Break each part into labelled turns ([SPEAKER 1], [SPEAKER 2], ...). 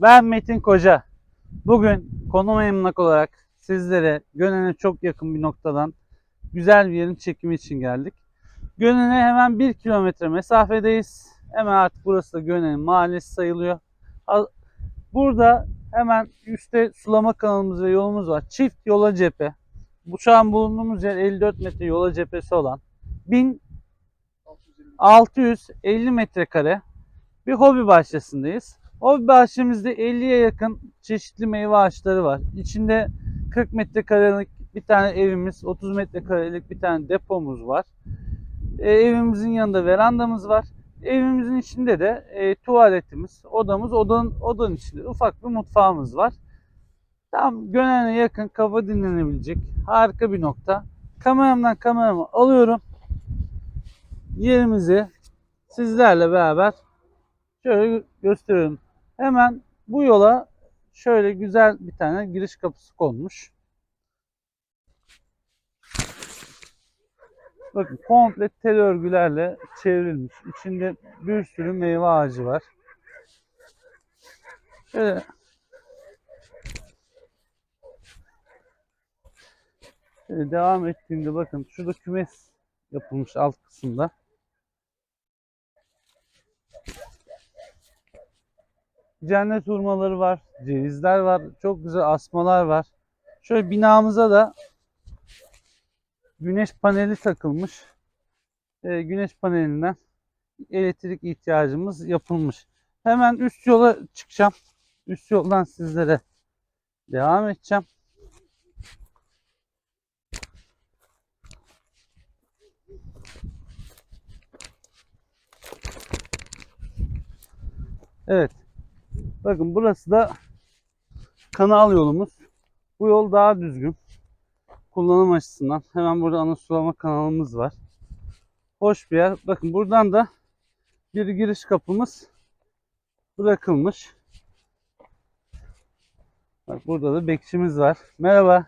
[SPEAKER 1] Ben Metin Koca. Bugün konum emlak olarak sizlere Gönen'e çok yakın bir noktadan güzel bir yerin çekimi için geldik. Gönen'e hemen 1 kilometre mesafedeyiz. Hemen artık burası da Gönen'in mahallesi sayılıyor. Burada hemen üstte sulama kanalımız ve yolumuz var. Çift yola cephe. Bu şu an bulunduğumuz yer 54 metre yola cephesi olan 1650 metrekare bir hobi bahçesindeyiz. Hobi bahçemizde 50'ye yakın çeşitli meyve ağaçları var. İçinde 40 metrekarelik bir tane evimiz, 30 metrekarelik bir tane depomuz var. E, evimizin yanında verandamız var. Evimizin içinde de e, tuvaletimiz, odamız, odanın, odanın içinde ufak bir mutfağımız var. Tam Gönen'e yakın kafa dinlenebilecek harika bir nokta. Kameramdan kameramı alıyorum. Yerimizi sizlerle beraber şöyle gösteriyorum. Hemen bu yola şöyle güzel bir tane giriş kapısı konmuş. Bakın komple tel örgülerle çevrilmiş. İçinde bir sürü meyve ağacı var. Şöyle devam ettiğimde bakın şurada kümes yapılmış alt kısımda. Cennet hurmaları var, cevizler var, çok güzel asmalar var. Şöyle binamıza da güneş paneli takılmış. Ee, güneş panelinden elektrik ihtiyacımız yapılmış. Hemen üst yola çıkacağım. Üst yoldan sizlere devam edeceğim. Evet. Bakın burası da kanal yolumuz. Bu yol daha düzgün. Kullanım açısından. Hemen burada ana sulama kanalımız var. Hoş bir yer. Bakın buradan da bir giriş kapımız bırakılmış. Bak burada da bekçimiz var. Merhaba.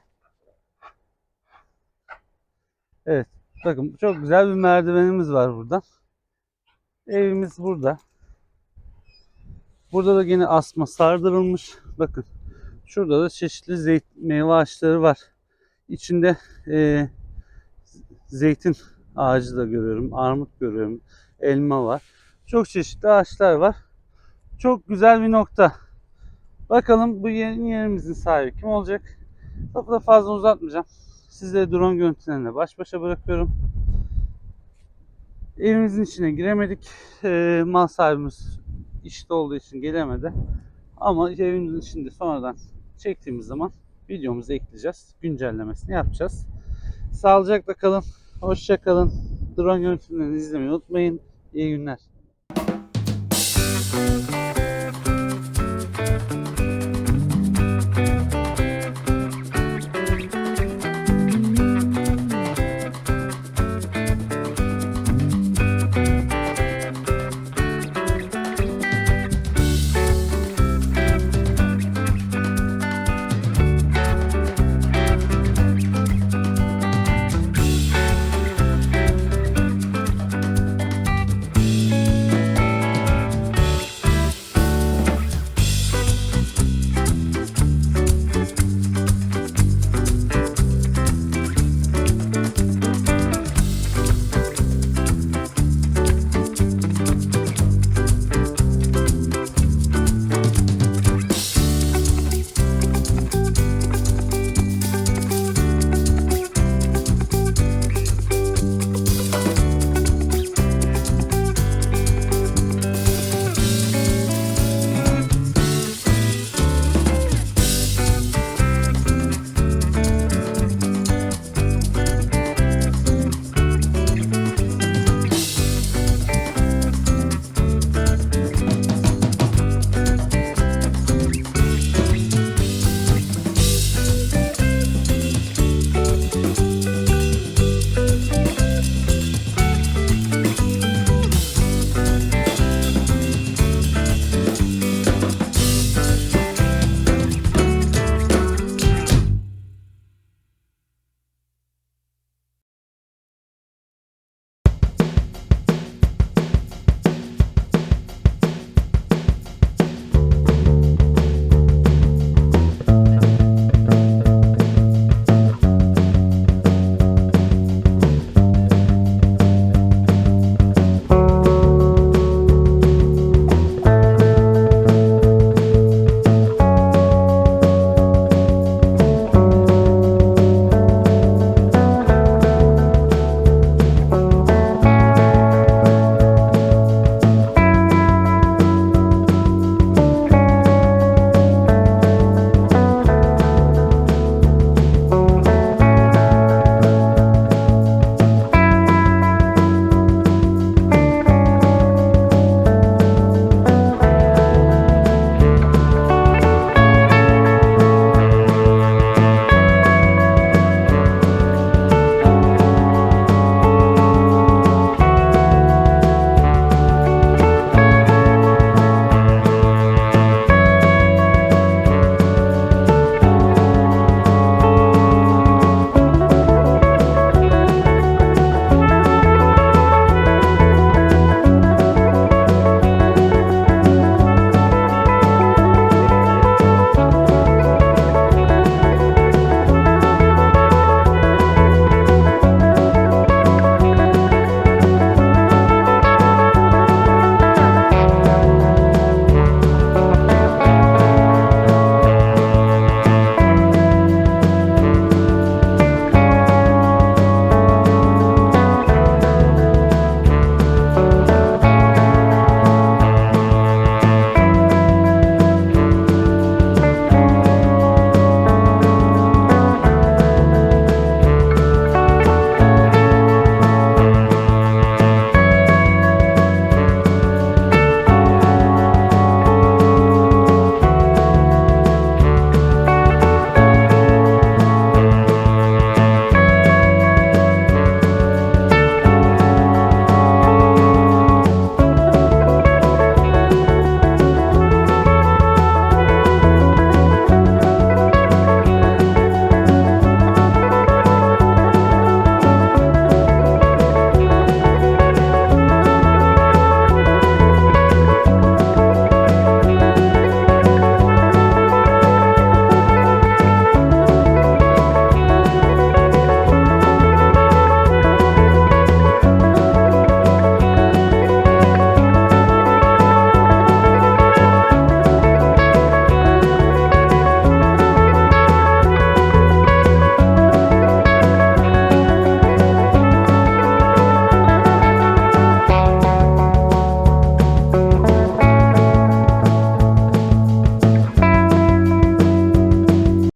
[SPEAKER 1] Evet. Bakın çok güzel bir merdivenimiz var buradan. Evimiz burada. Burada da yine asma sardırılmış. Bakın şurada da çeşitli zeytin meyve ağaçları var. İçinde e, zeytin ağacı da görüyorum. Armut görüyorum. Elma var. Çok çeşitli ağaçlar var. Çok güzel bir nokta. Bakalım bu yeni yerimizin sahibi kim olacak? Lafı da fazla uzatmayacağım. Sizleri drone görüntülerine baş başa bırakıyorum. Evimizin içine giremedik. E, mal sahibimiz işte olduğu için gelemedi. Ama evimizin içinde sonradan çektiğimiz zaman videomuzu ekleyeceğiz. Güncellemesini yapacağız. Sağlıcakla kalın. Hoşça kalın. Drone görüntülerini izlemeyi unutmayın. İyi günler.